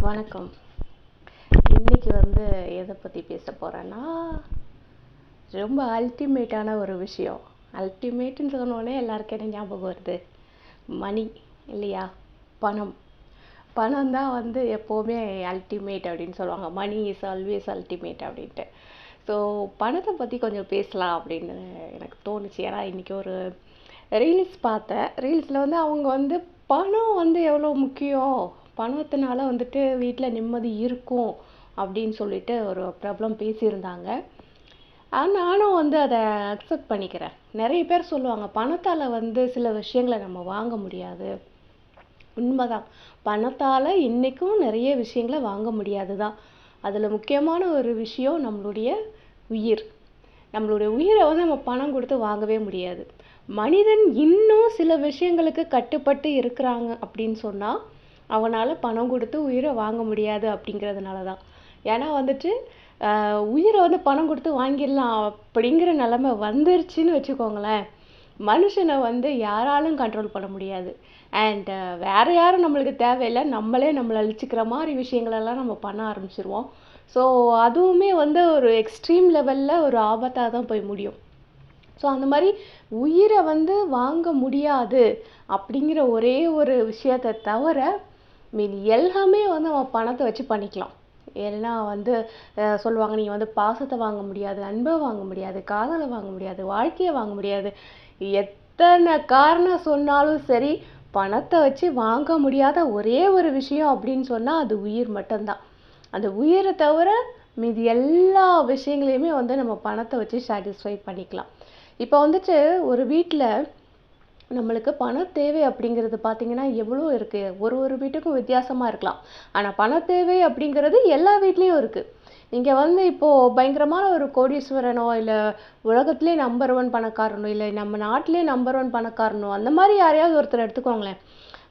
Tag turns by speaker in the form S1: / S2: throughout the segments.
S1: வணக்கம். இன்னைக்கு வந்து எதை பற்றி பேச போகிறேன்னா ரொம்ப அல்டிமேட்டான ஒரு விஷயம். அல்டிமேட்டுன்னு சொன்னோடனே எல்லாருக்கும் என்ன ஞாபகம் வருது? மணி இல்லையா? பணம். பணம் தான் வந்து எப்போவுமே அல்டிமேட் அப்படின்னு சொல்லுவாங்க. மணி இஸ் ஆல்வேஸ் அல்டிமேட் அப்படின்ட்டு. ஸோ பணத்தை பற்றி கொஞ்சம் பேசலாம் அப்படின்னு எனக்கு தோணுச்சு. ஏன்னா இன்றைக்கி ஒரு ரீல்ஸ் பார்த்தேன். ரீல்ஸில் வந்து அவங்க வந்து பணம் வந்து எவ்வளோ முக்கியம்? பணத்தினால வந்துட்டு வீட்டில் நிம்மதி இருக்கும் அப்படின்னு சொல்லிட்டு ஒரு ப்ராப்ளம் பேசியிருந்தாங்க. நானும் வந்து அதை அக்செப்ட் பண்ணிக்கிறேன். நிறைய பேர் சொல்லுவாங்க பணத்தால் வந்து சில விஷயங்களை நம்ம வாங்க முடியாது. உண்மைதான். பணத்தால் இன்றைக்கும் நிறைய விஷயங்களை வாங்க முடியாது தான் அதில் முக்கியமான ஒரு விஷயம் நம்மளுடைய உயிர். நம்மளுடைய உயிரை வந்து நம்ம பணம் கொடுத்து வாங்கவே முடியாது. மனிதன் இன்னும் சில விஷயங்களுக்கு கட்டுப்பட்டு இருக்கிறாங்க அப்படின்னு சொன்னால் அவனால் பணம் கொடுத்து உயிரை வாங்க முடியாது அப்படிங்கிறதுனால தான் ஏன்னா வந்துட்டு உயிரை வந்து பணம் கொடுத்து வாங்கிடலாம் அப்படிங்கிற நிலமை வந்துருச்சுன்னு வச்சுக்கோங்களேன். மனுஷனை வந்து யாராலும் கண்ட்ரோல் பண்ண முடியாது. அண்ட் வேறு யாரும் நம்மளுக்கு தேவையில்லை. நம்மளே நம்மளை அழிச்சிக்கிற மாதிரி விஷயங்களெல்லாம் நம்ம பண்ண ஆரம்பிச்சிருவோம். ஸோ அதுவுமே வந்து ஒரு எக்ஸ்ட்ரீம் லெவலில் ஒரு ஆபத்தாக தான் போய் முடியும். ஸோ அந்த மாதிரி உயிரை வந்து வாங்க முடியாது அப்படிங்கிற ஒரே ஒரு விஷயத்தை தவிர மீதி எல்லாமே வந்து நம்ம பணத்தை வச்சு பண்ணிக்கலாம். ஏன்னா வந்து சொல்லுவாங்க நீங்கள் வந்து பாசத்தை வாங்க முடியாது அன்பை வாங்க முடியாது காதலை வாங்க முடியாது வாழ்க்கையை வாங்க முடியாது. எத்தனை காரணம் சொன்னாலும் சரி பணத்தை வச்சு வாங்க முடியாத ஒரே ஒரு விஷயம் அப்படின்னு சொன்னால் அது உயிர் மட்டும்தான். அந்த உயிரை தவிர மீதி எல்லா விஷயங்களையுமே வந்து நம்ம பணத்தை வச்சு சாட்டிஸ்ஃபை பண்ணிக்கலாம். இப்போ வந்துட்டு ஒரு வீட்டில் நம்மளுக்கு பண தேவை அப்படிங்கிறது பார்த்தீங்கன்னா எவ்வளோ இருக்குது ஒரு ஒரு வீட்டுக்கும் வித்தியாசமாக இருக்கலாம். ஆனால் பண தேவை அப்படிங்கிறது எல்லா வீட்லேயும் இருக்குது நீங்கள் வந்து இப்போது பயங்கரமான ஒரு கோடீஸ்வரனோ இல்லை உலகத்திலே நம்பர் ஒன் பணக்காரனோ இல்லை நம்ம நாட்டிலே நம்பர் ஒன் பணக்காரனோ அந்த மாதிரி யாரையாவது ஒருத்தர் எடுத்துக்கோங்களேன்.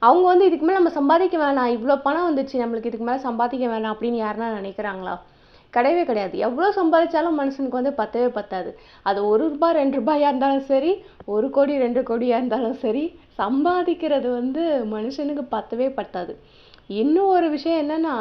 S1: அவங்க வந்து இதுக்கு மேலே நம்ம சம்பாதிக்க வேணாம். இவ்வளோ பணம் வந்துச்சு நம்மளுக்கு இதுக்கு மேலே சம்பாதிக்க வேணாம் அப்படின்னு யாருன்னா நினைக்கிறாங்களா? கிடையவே கிடையாது. எவ்வளோ சம்பாதிச்சாலும் மனுஷனுக்கு வந்து பத்தவே பத்தாது. அது ஒரு ரூபாய் ரெண்டு ரூபாயாக இருந்தாலும் சரி ஒரு கோடி ரெண்டு கோடியாக இருந்தாலும் சரி சம்பாதிக்கிறது வந்து மனுஷனுக்கு பத்தவே பத்தாது. இன்னும் ஒரு விஷயம் என்னன்னா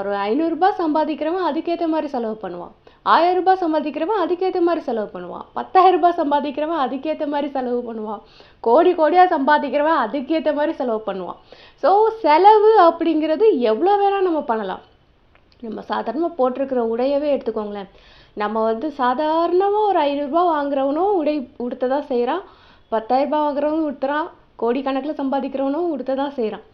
S1: ஒரு ஐநூறுரூபா சம்பாதிக்கிறவன் அதுக்கேற்ற மாதிரி செலவு பண்ணுவான். ஆயிரம் ரூபாய் சம்பாதிக்கிறவன் அதுக்கேற்ற மாதிரி செலவு பண்ணுவான். பத்தாயிரம் ரூபாய் சம்பாதிக்கிறவன் அதுக்கேற்ற மாதிரி செலவு பண்ணுவான். கோடி கோடியாக சம்பாதிக்கிறவன் அதுக்கேற்ற மாதிரி செலவு பண்ணுவான். ஸோ செலவு அப்படிங்கிறது எவ்வளோ வேணால் நம்ம பண்ணலாம். நம்ம சாதாரணமாக போட்டிருக்கிற உடையவே எடுத்துக்கோங்களேன். நம்ம வந்து சாதாரணமாக ஒரு ஐநூறுரூபா வாங்குறவனும் உடை உடுத்த தான் செய்கிறான் பத்தாயிரரூபா வாங்குறவனும் உடுத்துறான் கோடிக்கணக்கில் சம்பாதிக்கிறவனும் உடுத்த தான் செய்கிறான்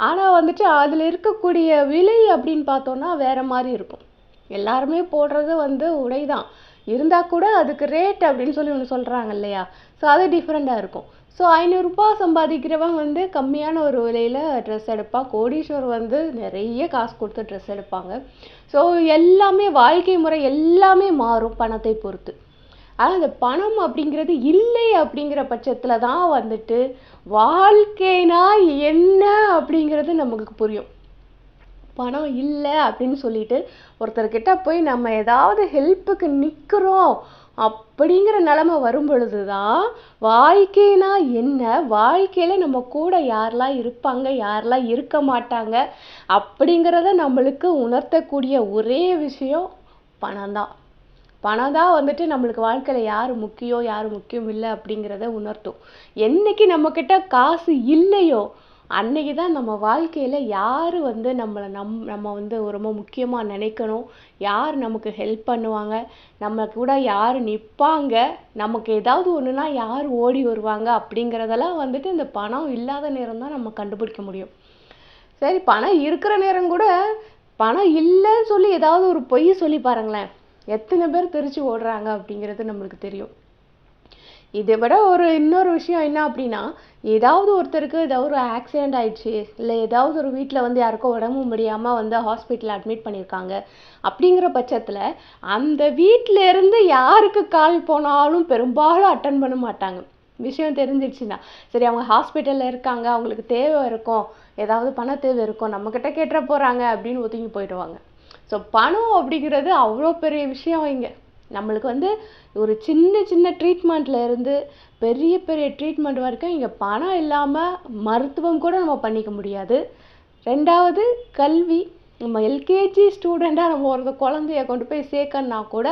S1: ஆனால் வந்துட்டு அதில் இருக்கக்கூடிய விலை அப்படின்னு பார்த்தோன்னா வேறு மாதிரி இருக்கும். எல்லாருமே போடுறது வந்து உடை தான் இருந்தால் கூட அதுக்கு ரேட் அப்படின்னு சொல்லி ஒன்று சொல்கிறாங்க இல்லையா? ஸோ அது டிஃப்ரெண்ட்டாக இருக்கும். ஸோ ஐநூறுரூபா சம்பாதிக்கிறவன் வந்து கம்மியான ஒரு விலையில் ட்ரெஸ் எடுப்பான். கோடீஸ்வர் வந்து நிறைய காசு கொடுத்து ட்ரெஸ் எடுப்பாங்க. ஸோ எல்லாமே வாழ்க்கை முறை எல்லாமே மாறும் பணத்தை பொறுத்து. ஆனால் அந்த பணம் அப்படிங்கிறது இல்லை அப்படிங்கிற பட்சத்தில் தான் வந்துட்டு வாழ்க்கைனா என்ன அப்படிங்கிறது நமக்கு புரியும். பணம் இல்லை அப்படின்னு சொல்லிட்டு ஒருத்தர்கிட்ட போய் நம்ம ஏதாவது ஹெல்ப்புக்கு நிற்கிறோம் அப்படிங்கிற நிலமை வரும் பொழுது தான் வாழ்க்கைனா என்ன? வாழ்க்கையில் நம்ம கூட யாரெல்லாம் இருப்பாங்க யாரெல்லாம் இருக்க மாட்டாங்க அப்படிங்கிறத நம்மளுக்கு உணர்த்தக்கூடிய ஒரே விஷயம் பணம் தான் பணம் தான் வந்துட்டு நம்மளுக்கு வாழ்க்கையில் யார் முக்கியம் யார் முக்கியம் இல்லை அப்படிங்கிறத உணர்த்தும். என்னைக்கு நம்மக்கிட்ட காசு இல்லையோ அன்னைக்கு தான் நம்ம வாழ்க்கையில் யார் வந்து நம்மளை நம் நம்ம வந்து ரொம்ப முக்கியமாக நினைக்கணும்? யார் நமக்கு ஹெல்ப் பண்ணுவாங்க? நம்ம கூட யார் நிற்பாங்க நமக்கு ஏதாவது ஒன்றுனா யார் ஓடி வருவாங்க? அப்படிங்கிறதெல்லாம் வந்துட்டு இந்த பணம் இல்லாத நேரம் தான் நம்ம கண்டுபிடிக்க முடியும். சரி பணம் இருக்கிற நேரம் கூட பணம் இல்லைன்னு சொல்லி ஏதாவது ஒரு பொய் சொல்லி பாருங்களேன். எத்தனை பேர் தெரிச்சு ஓடுறாங்க அப்படிங்கிறது நம்மளுக்கு தெரியும். இதை விட ஒரு இன்னொரு விஷயம் என்ன அப்படின்னா ஏதாவது ஒருத்தருக்கு ஏதாவது ஒரு ஆக்சிடெண்ட் ஆயிடுச்சு இல்லை ஏதாவது ஒரு வீட்டில் வந்து யாருக்கோ உடம்பு முடியாமல் வந்து ஹாஸ்பிட்டலில் அட்மிட் பண்ணியிருக்காங்க அப்படிங்கிற பட்சத்தில் அந்த வீட்டிலேருந்து யாருக்கு கால் போனாலும் பெரும்பாலும் அட்டன் பண்ண மாட்டாங்க. விஷயம் தெரிஞ்சிடுச்சுன்னா சரி அவங்க ஹாஸ்பிட்டலில் இருக்காங்க அவங்களுக்கு தேவை இருக்கும் ஏதாவது பண தேவை இருக்கும் நம்மக்கிட்ட கேட்டுற போகிறாங்க அப்படின்னு ஒதுங்கி போயிடுவாங்க. ஸோ பணம் அப்படிங்கிறது அவ்வளோ பெரிய விஷயம் இங்கே. நம்மளுக்கு வந்து ஒரு சின்ன சின்ன ட்ரீட்மெண்ட்டில் இருந்து பெரிய பெரிய ட்ரீட்மெண்ட் வரைக்கும் இங்கே பணம் இல்லாமல் மருத்துவம் கூட நம்ம பண்ணிக்க முடியாது. ரெண்டாவது கல்வி. நம்ம எல்கேஜி ஸ்டூடெண்ட்டாக நம்ம ஒரு குழந்தைய கொண்டு போய் சேர்க்கணுன்னா கூட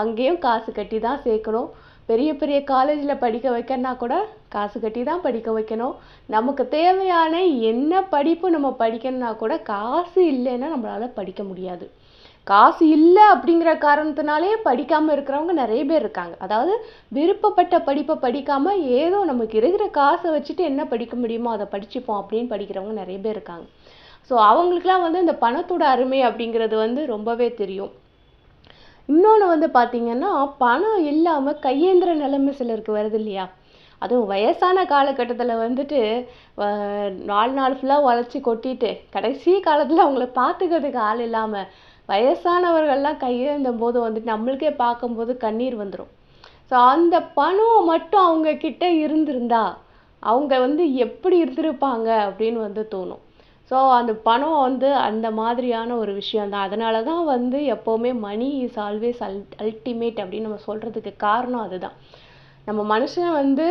S1: அங்கேயும் காசு கட்டி தான் சேர்க்கணும். பெரிய பெரிய காலேஜில் படிக்க வைக்கணுன்னா கூட காசு கட்டி தான் படிக்க வைக்கணும். நமக்கு தேவையான என்ன படிப்பு நம்ம படிக்கணுன்னா கூட காசு இல்லைன்னா நம்மளால் படிக்க முடியாது. காசு இல்லை அப்படிங்கிற காரணத்தினாலே படிக்காமல் இருக்கிறவங்க நிறைய பேர் இருக்காங்க. அதாவது விருப்பப்பட்ட படிப்பை படிக்காமல் ஏதோ நமக்கு இருக்கிற காசை வச்சுட்டு என்ன படிக்க முடியுமோ அதை படிச்சுப்போம் அப்படின்னு படிக்கிறவங்க நிறைய பேர் இருக்காங்க. ஸோ அவங்களுக்குலாம் வந்து இந்த பணத்தோட அருமை அப்படிங்கிறது வந்து ரொம்பவே தெரியும். இன்னொன்று வந்து பார்த்தீங்கன்னா பணம் இல்லாமல் கையேந்திர நிலைமை சிலருக்கு வருது இல்லையா? அதுவும் வயசான காலகட்டத்தில் வந்துட்டு நாலு நாள் ஃபுல்லாக உழைச்சி கொட்டிட்டு கடைசி காலத்தில் அவங்கள பார்த்துக்கிறதுக்கு ஆள் இல்லாமல் வயசானவர்கள்லாம் கையேந்தும் போது வந்துட்டு நம்மளுக்கே பார்க்கும்போது கண்ணீர் வந்துடும் ஸோ அந்த பணம் மட்டும் அவங்க கிட்ட இருந்திருந்தா அவங்க வந்து எப்படி இருந்திருப்பாங்க அப்படின்னு வந்து தோணும். ஸோ அந்த பணம் வந்து அந்த மாதிரியான ஒரு விஷயந்தான் அதனால தான் வந்து எப்போவுமே மணி இஸ் ஆல்வேஸ் அல் அல்டிமேட் அப்படின்னு நம்ம சொல்கிறதுக்கு காரணம் அதுதான். நம்ம மனுஷன் வந்து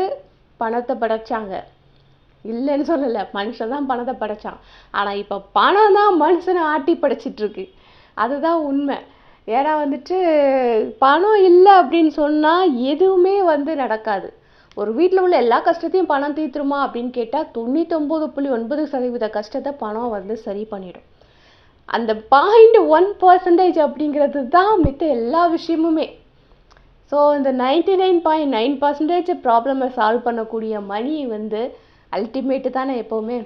S1: பணத்தை படைச்சாங்க. இல்லைன்னு சொல்லலை மனுஷன் தான் பணத்தை படைச்சான். ஆனால் இப்போ பணம் தான் மனுஷனை ஆட்டி படைச்சிட்ருக்கு அதுதான் உண்மை. ஏன்னா வந்துட்டு பணம் இல்லை அப்படின்னு சொன்னால் எதுவுமே வந்து நடக்காது. ஒரு வீட்டில் உள்ள எல்லா கஷ்டத்தையும் பணம் தீர்த்துருமா அப்படின்னு கேட்டால் தொண்ணூத்தொம்பது புள்ளி ஒன்பது சதவீத கஷ்டத்தை பணம் வந்து சரி பண்ணிடும். அந்த பாயிண்ட் ஒன் பர்சன்டேஜ் அப்படிங்கிறது தான் மித்த எல்லா விஷயமுமே. ஸோ இந்த ninety nine point nine percentage ப்ராப்ளமை solve பண்ணக்கூடிய மணி வந்து அல்டிமேட்டு தானே எப்போவுமே.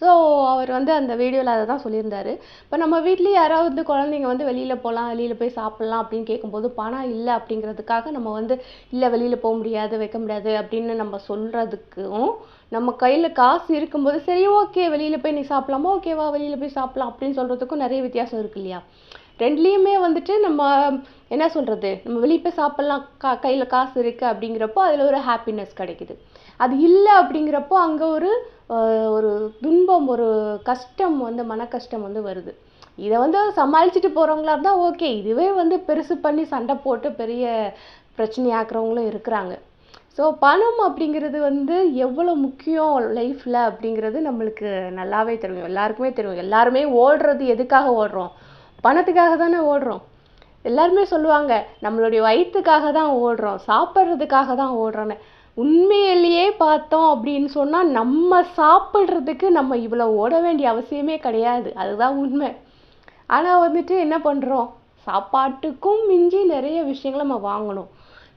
S1: ஸோ அவர் வந்து அந்த வீடியோவில் அதை தான் சொல்லியிருந்தாரு. இப்போ நம்ம வீட்லேயே யாராவது குழந்தைங்க வந்து வெளியில் போகலாம் வெளியில் போய் சாப்பிட்லாம் அப்படின்னு கேட்கும்போது பணம் இல்லை அப்படிங்கிறதுக்காக நம்ம வந்து இல்லை வெளியில் போக முடியாது வைக்க முடியாது அப்படின்னு நம்ம சொல்கிறதுக்கும் நம்ம கையில் காசு இருக்கும்போது சரி ஓகே வெளியில் போய் நீ சாப்பிட்லாமா? ஓகேவா வெளியில் போய் சாப்பிட்லாம் அப்படின்னு சொல்கிறதுக்கும் நிறைய வித்தியாசம் இருக்கு இல்லையா? ரெண்டுலேயுமே வந்துட்டு நம்ம என்ன சொல்கிறது நம்ம வெளியே போய் சாப்பிட்லாம். கா கையில் காசு இருக்குது அப்படிங்கிறப்போ அதில் ஒரு ஹாப்பினஸ் கிடைக்குது. அது இல்லை அப்படிங்கிறப்போ அங்கே ஒரு ஒரு துன்பம் ஒரு கஷ்டம் வந்து மன கஷ்டம் வந்து வருது. இதை வந்து சமாளிச்சுட்டு போகிறவங்களா இருந்தால் ஓகே இதுவே வந்து பெருசு பண்ணி சண்டை போட்டு பெரிய பிரச்சனையாக்குறவங்களும் இருக்கிறாங்க. ஸோ பணம் அப்படிங்கிறது வந்து எவ்வளோ முக்கியம் லைஃப்பில் அப்படிங்கிறது நம்மளுக்கு நல்லாவே தெரியும். எல்லாருக்குமே தெரியும். எல்லாருமே ஓடுறது எதுக்காக ஓடுறோம்? பணத்துக்காக தானே ஓடுறோம். எல்லாருமே சொல்லுவாங்க நம்மளுடைய வயிற்றுக்காக தான் ஓடுறோம் சாப்பிட்றதுக்காக தான் ஓடுறோன்னு உண்மையிலேயே பார்த்தோம் அப்படின்னு சொன்னால் நம்ம சாப்பிட்றதுக்கு நம்ம இவ்வளோ ஓட வேண்டிய அவசியமே கிடையாது. அதுதான் உண்மை. ஆனால் வந்துட்டு என்ன பண்ணுறோம் சாப்பாட்டுக்கும் மிஞ்சி நிறைய விஷயங்களை நம்ம வாங்கணும்.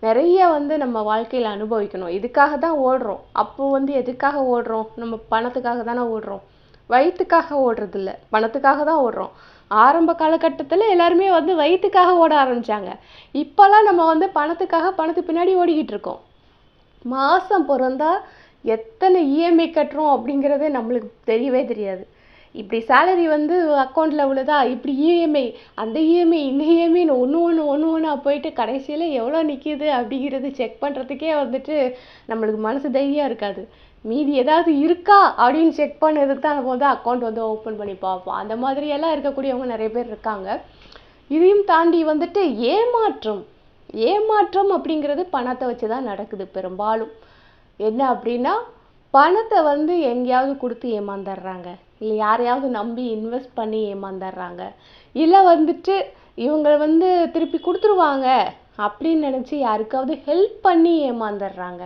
S1: நிறைய வந்து நம்ம வாழ்க்கையில் அனுபவிக்கணும். இதுக்காக தான் ஓடுறோம். அப்போ வந்து எதுக்காக ஓடுறோம்? நம்ம பணத்துக்காக தானே ஓடுறோம். வயிற்றுக்காக ஓடுறதில்ல. பணத்துக்காக தான் ஓடுறோம். ஆரம்ப காலகட்டத்தில் எல்லாருமே வந்து வயிற்றுக்காக ஓட ஆரம்பித்தாங்க இப்போல்லாம் நம்ம வந்து பணத்துக்காக பணத்துக்கு பின்னாடி ஓடிக்கிட்டு இருக்கோம். மாதம் பிறந்தா எத்தனை இஎம்ஐ கட்டுறோம் அப்படிங்கிறதே நம்மளுக்கு தெரியவே தெரியாது. இப்படி சேலரி வந்து அக்கௌண்ட்டில் உள்ளதா? இப்படி இஎம்ஐ அந்த இஎம்ஐ இந்த இஎம்ஐன்னு ஒன்று ஒன்று ஒன்று ஒன்றா போயிட்டு கடைசியில் எவ்வளோ நிற்கிது அப்படிங்கிறது செக் பண்ணுறதுக்கே வந்துட்டு நம்மளுக்கு மனசு தைரியம் இருக்காது. மீதி ஏதாவது இருக்கா அப்படின்னு செக் பண்ணதுக்கு தான் நம்ம வந்து அக்கௌண்ட் வந்து ஓப்பன் பண்ணி பார்ப்போம். அந்த மாதிரியெல்லாம் இருக்கக்கூடியவங்க நிறைய பேர் இருக்காங்க. இதையும் தாண்டி வந்துட்டு ஏமாற்றம் ஏமாற்றம் அப்படிங்கிறது பணத்தை வச்சு தான் நடக்குது பெரும்பாலும். என்ன அப்படின்னா பணத்தை வந்து எங்கேயாவது கொடுத்து ஏமாந்துடுறாங்க. இல்லை யாரையாவது நம்பி இன்வெஸ்ட் பண்ணி ஏமாந்துடுறாங்க. இல்லை வந்துட்டு இவங்க வந்து திருப்பி கொடுத்துருவாங்க அப்படின்னு நினச்சி யாருக்காவது ஹெல்ப் பண்ணி ஏமாந்துடுறாங்க.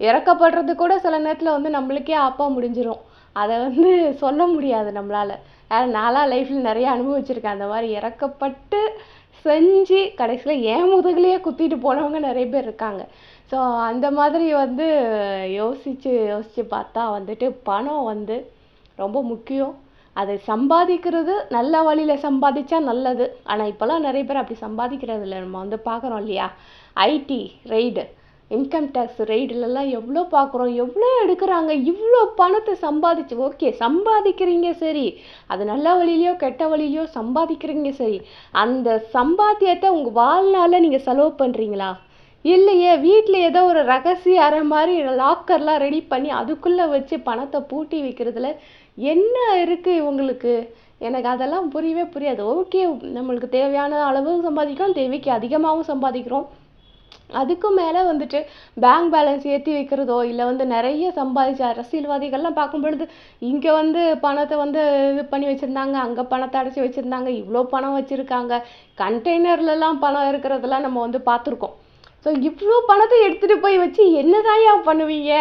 S1: இறக்கப்படுறது கூட சில நேரத்தில் வந்து நம்மளுக்கே ஆப்பா முடிஞ்சிடும் அதை வந்து சொல்ல முடியாது நம்மளால். நானாக லைஃப்பில் நிறைய அனுபவிச்சிருக்கேன். அந்த மாதிரி இறக்கப்பட்டு செஞ்சு கடைசியில் ஏன் முதுகுலயே குத்திட்டு போனவங்க நிறைய பேர் இருக்காங்க. ஸோ அந்த மாதிரி வந்து யோசித்து யோசித்து பார்த்தா வந்துட்டு பணம் வந்து ரொம்ப முக்கியம். அதை சம்பாதிக்கிறது நல்ல வழியில் சம்பாதிச்சா நல்லது. ஆனால் இப்போல்லாம் நிறைய பேர் அப்படி சம்பாதிக்கிறது இல்லை நம்ம வந்து பார்க்குறோம் இல்லையா? ஐடி ரெய்டு இன்கம் டேக்ஸ் ரெய்டுலலாம் எவ்வளோ பார்க்குறோம்? எவ்வளோ எடுக்கிறாங்க? இவ்வளோ பணத்தை சம்பாதிச்சு ஓகே சம்பாதிக்கிறீங்க சரி. அது நல்ல வழியிலையோ கெட்ட வழியிலையோ சம்பாதிக்கிறீங்க சரி. அந்த சம்பாத்தியத்தை உங்கள் வாழ்நாளில் நீங்கள் செலவு பண்ணுறீங்களா இல்லையே வீட்டில் ஏதோ ஒரு ரகசிய அறை மாதிரி லாக்கர்லாம் ரெடி பண்ணி அதுக்குள்ளே வச்சு பணத்தை பூட்டி வைக்கிறதுல என்ன இருக்குது இவங்களுக்கு? எனக்கு அதெல்லாம் புரியவே புரியாது. ஓகே நம்மளுக்கு தேவையான அளவு சம்பாதிக்கிறோம் தேவைக்கு அதிகமாகவும் சம்பாதிக்கிறோம். அதுக்கும் மேலே வந்துட்டு பேங்க் பேலன்ஸ் ஏற்றி வைக்கிறதோ இல்லை வந்து நிறைய சம்பாதிச்ச அரசியல்வாதிகள்லாம் பார்க்கும் பொழுது இங்கே வந்து பணத்தை வந்து இது பண்ணி வச்சுருந்தாங்க அங்கே பணத்தை அடைச்சி வச்சுருந்தாங்க இவ்வளோ பணம் வச்சுருக்காங்க. கண்டெய்னர்லலாம் பணம் இருக்கிறதெல்லாம் நம்ம வந்து பார்த்துருக்கோம். ஸோ இவ்வளோ பணத்தை எடுத்துகிட்டு போய் வச்சு என்னதாயா பண்ணுவீங்க?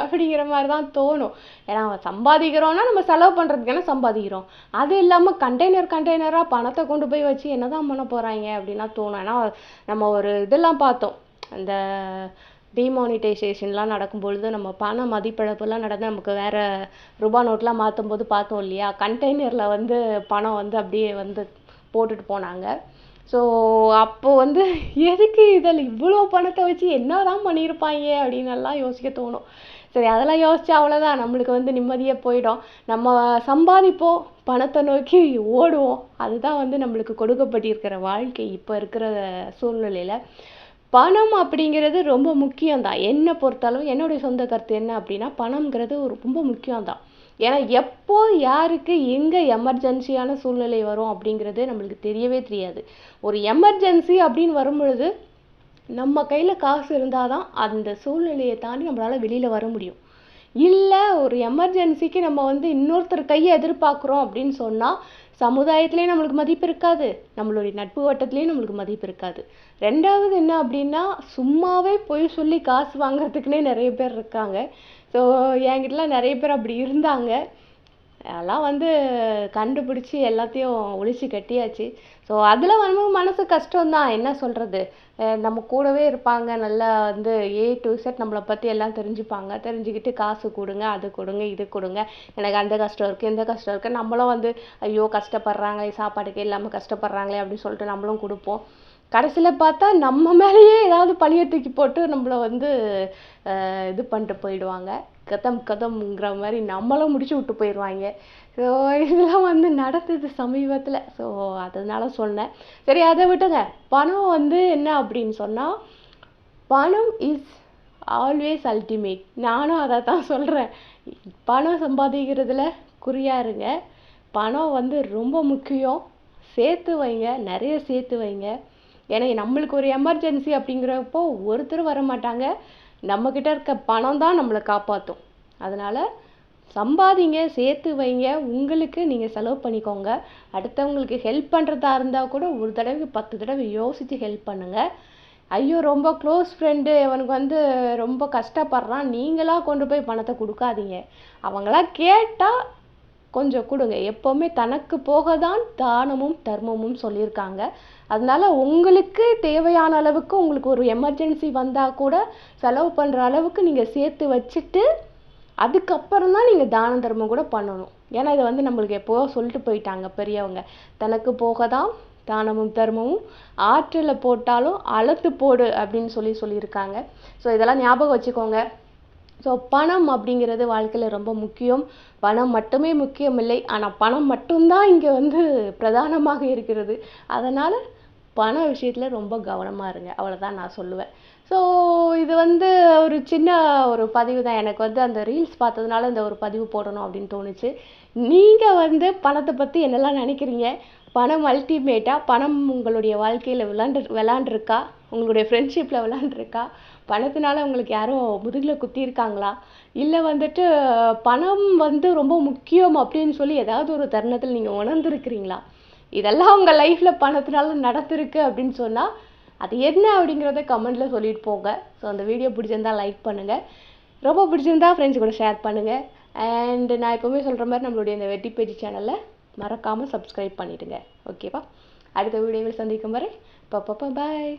S1: அப்படிங்கிற மாதிரி தான் தோணும். ஏன்னா சம்பாதிக்கிறோன்னா நம்ம செலவு பண்ணுறதுக்கான சம்பாதிக்கிறோம்? அது இல்லாமல் கண்டெய்னர் கண்டெய்னராக பணத்தை கொண்டு போய் வச்சு என்னதான் பண்ண போகிறாங்க அப்படின்லாம் தோணும். ஏன்னா நம்ம ஒரு இதெல்லாம் பார்த்தோம். அந்த டிமானிட்டைசேஷன்லாம் நடக்கும் பொழுது நம்ம பண மதிப்பிழப்புலாம் நடந்து நமக்கு வேறு ரூபா நோட்லாம் மாற்றும் போது பார்த்தோம் இல்லையா? கண்டெய்னரில் வந்து பணம் வந்து அப்படியே வந்து போட்டுட்டு போனாங்க. ஸோ அப்போது வந்து எதுக்கு இதில் இவ்வளோ பணத்தை வச்சு என்ன தான் பண்ணியிருப்பாங்க அப்படின்னு எல்லாம் யோசிக்க தோணும். சரி அதெல்லாம் யோசிச்சு அவ்வளோதான். நம்மளுக்கு வந்து நிம்மதியாக போயிடும். நம்ம சம்பாதிப்போம் பணத்தை நோக்கி ஓடுவோம். அதுதான் வந்து நம்மளுக்கு கொடுக்கப்பட்டிருக்கிற வாழ்க்கை இப்போ இருக்கிற சூழ்நிலையில். பணம் அப்படிங்கிறது ரொம்ப முக்கியம்தான். என்னை பொறுத்தளவு என்னுடைய சொந்த கருத்து என்ன அப்படின்னா பணம்ங்கிறது ஒரு ரொம்ப முக்கியம்தான். ஏன்னா எப்போ யாருக்கு எங்கே எமர்ஜென்சியான சூழ்நிலை வரும் அப்படிங்கிறது நம்மளுக்கு தெரியவே தெரியாது. ஒரு எமர்ஜென்சி அப்படின்னு வரும்பொழுது நம்ம கையில் காசு இருந்தால் தான் அந்த சூழ்நிலையை தாண்டி நம்மளால் வெளியில் வர முடியும். இல்லை ஒரு எமர்ஜென்சிக்கு நம்ம வந்து இன்னொருத்தர் கையை எதிர்பார்க்குறோம் அப்படின்னு சொன்னால் சமுதாயத்துலேயும் நம்மளுக்கு மதிப்பு இருக்காது. நம்மளுடைய நட்பு வட்டத்துலேயும் நம்மளுக்கு மதிப்பு இருக்காது. ரெண்டாவது என்ன அப்படின்னா சும்மாவே பொய் சொல்லி காசு வாங்குறதுக்குன்னே நிறைய பேர் இருக்காங்க. ஸோ என்கிட்டலாம் நிறைய பேர் அப்படி இருந்தாங்க. அதெல்லாம் வந்து கண்டுபிடிச்சி எல்லாத்தையும் ஒழிச்சு கட்டியாச்சு. ஸோ அதில் வந்து மனசு கஷ்டம்தான். என்ன சொல்கிறது நம்ம கூடவே இருப்பாங்க. நல்லா வந்து ஏ டு செட் நம்மளை பற்றி எல்லாம் தெரிஞ்சுப்பாங்க. தெரிஞ்சுக்கிட்டு காசு கொடுங்க அது கொடுங்க இது கொடுங்க. எனக்கு அந்த கஷ்டம் இருக்குது இந்த கஷ்டம் இருக்குது நம்மளும் வந்து ஐயோ கஷ்டப்படுறாங்களே சாப்பாட்டுக்கே இல்லாமல் கஷ்டப்படுறாங்களே அப்படின்னு சொல்லிட்டு நம்மளும் கொடுப்போம். கடைசியில் பார்த்தா நம்ம மேலேயே ஏதாவது பழிய தூக்கி போட்டு நம்மளை வந்து இது பண்ணிட்டு போயிடுவாங்க. கதம் கதம்ங்கிற மாதிரி நம்மளும் முடிச்சு விட்டு போயிடுவாங்க. ஸோ இதெல்லாம் வந்து நடந்தது சமீபத்தில். ஸோ அதனால சொன்னேன். சரி அதை விட்டுங்க. பணம் வந்து என்ன அப்படின்னு சொன்னால் பணம் இஸ் ஆல்வேஸ் அல்டிமேட் நானும் அதை தான் சொல்கிறேன் பணம் சம்பாதிக்கிறதுல குறியாக இருங்க. பணம் வந்து ரொம்ப முக்கியம். சேர்த்து வைங்க. நிறைய சேர்த்து வைங்க. ஏன்னா நம்மளுக்கு ஒரு எமர்ஜென்சி அப்படிங்கிறப்போ ஒருத்தர் வர மாட்டாங்க. நம்மக்கிட்ட இருக்க பணம் தான் நம்மளை காப்பாற்றும் அதனால் சம்பாதிங்க சேர்த்து வைங்க. உங்களுக்கு நீங்கள் செலவு பண்ணிக்கோங்க. அடுத்தவங்களுக்கு ஹெல்ப் பண்ணுறதா இருந்தால் கூட ஒரு தடவைக்கு பத்து தடவை யோசித்து ஹெல்ப் பண்ணுங்கள் ஐயோ ரொம்ப க்ளோஸ் ஃப்ரெண்டு அவனுக்கு வந்து ரொம்ப கஷ்டப்படுறான். நீங்களாக கொண்டு போய் பணத்தை கொடுக்காதீங்க. அவங்களாம் கேட்டால் கொஞ்சம் கொடுங்க. எப்போவுமே தனக்கு போக தான் தானமும் தர்மமும் சொல்லியிருக்காங்க. அதனால உங்களுக்கு தேவையான அளவுக்கு உங்களுக்கு ஒரு எமர்ஜென்சி வந்தால் கூட செலவு பண்ணுற அளவுக்கு நீங்கள் சேர்த்து வச்சுட்டு அதுக்கப்புறம் தான் நீங்கள் தான தர்மம் கூட பண்ணணும். ஏன்னா இதை வந்து நம்மளுக்கு எப்போவோ சொல்லிட்டு போயிட்டாங்க பெரியவங்க. தனக்கு போக தான் தானமும் தர்மமும் ஆற்றில் போட்டாலும் அளத்து போடு அப்படின்னு சொல்லி சொல்லியிருக்காங்க. ஸோ இதெல்லாம் ஞாபகம் வச்சுக்கோங்க. ஸோ பணம் அப்படிங்கிறது வாழ்க்கையில் ரொம்ப முக்கியம். பணம் மட்டுமே முக்கியமில்லை. ஆனால் பணம் மட்டும்தான் இங்கே வந்து பிரதானமாக இருக்கிறது. அதனால் பண விஷயத்தில் ரொம்ப கவனமாக இருங்க. அவ்வளோதான் நான் சொல்லுவேன். ஸோ இது வந்து ஒரு சின்ன ஒரு பதிவு தான். எனக்கு வந்து அந்த ரீல்ஸ் பார்த்ததுனால இந்த ஒரு பதிவு போடணும் அப்படின்னு தோணுச்சு. நீங்கள் வந்து பணத்தை பற்றி என்னெல்லாம் நினைக்கிறீங்க? பணம் அல்டிமேட்டாக பணம் உங்களுடைய வாழ்க்கையில் விளாண்டு விளாண்டுருக்கா? உங்களுடைய ஃப்ரெண்ட்ஷிப்பில் விளாண்டுருக்கா? பணத்தினால உங்களுக்கு யாரும் முதுகில் குத்தியிருக்காங்களா? இல்லை வந்துட்டு பணம் வந்து ரொம்ப முக்கியம் அப்படின்னு சொல்லி ஏதாவது ஒரு தருணத்தில் நீங்கள் உணர்ந்துருக்கிறீங்களா? இதெல்லாம் உங்கள் லைஃப்பில் பணத்தினால நடந்திருக்கு அப்படின்னு சொன்னால் அது என்ன அப்படிங்கிறத கமெண்ட்டில் சொல்லிட்டு போங்க. ஸோ அந்த வீடியோ பிடிச்சிருந்தா லைக் பண்ணுங்கள் ரொம்ப பிடிச்சிருந்தா ஃப்ரெண்ட்ஸ் கூட ஷேர் பண்ணுங்கள் அண்ட் நான் எப்போவுமே சொல்கிற மாதிரி நம்மளுடைய இந்த வெட்டி பேஜ் சேனலை மறக்காமல் சப்ஸ்கிரைப் பண்ணிவிடுங்க ஓகேவா அடுத்த வீடியோவில் சந்திக்கும் வரை பாய்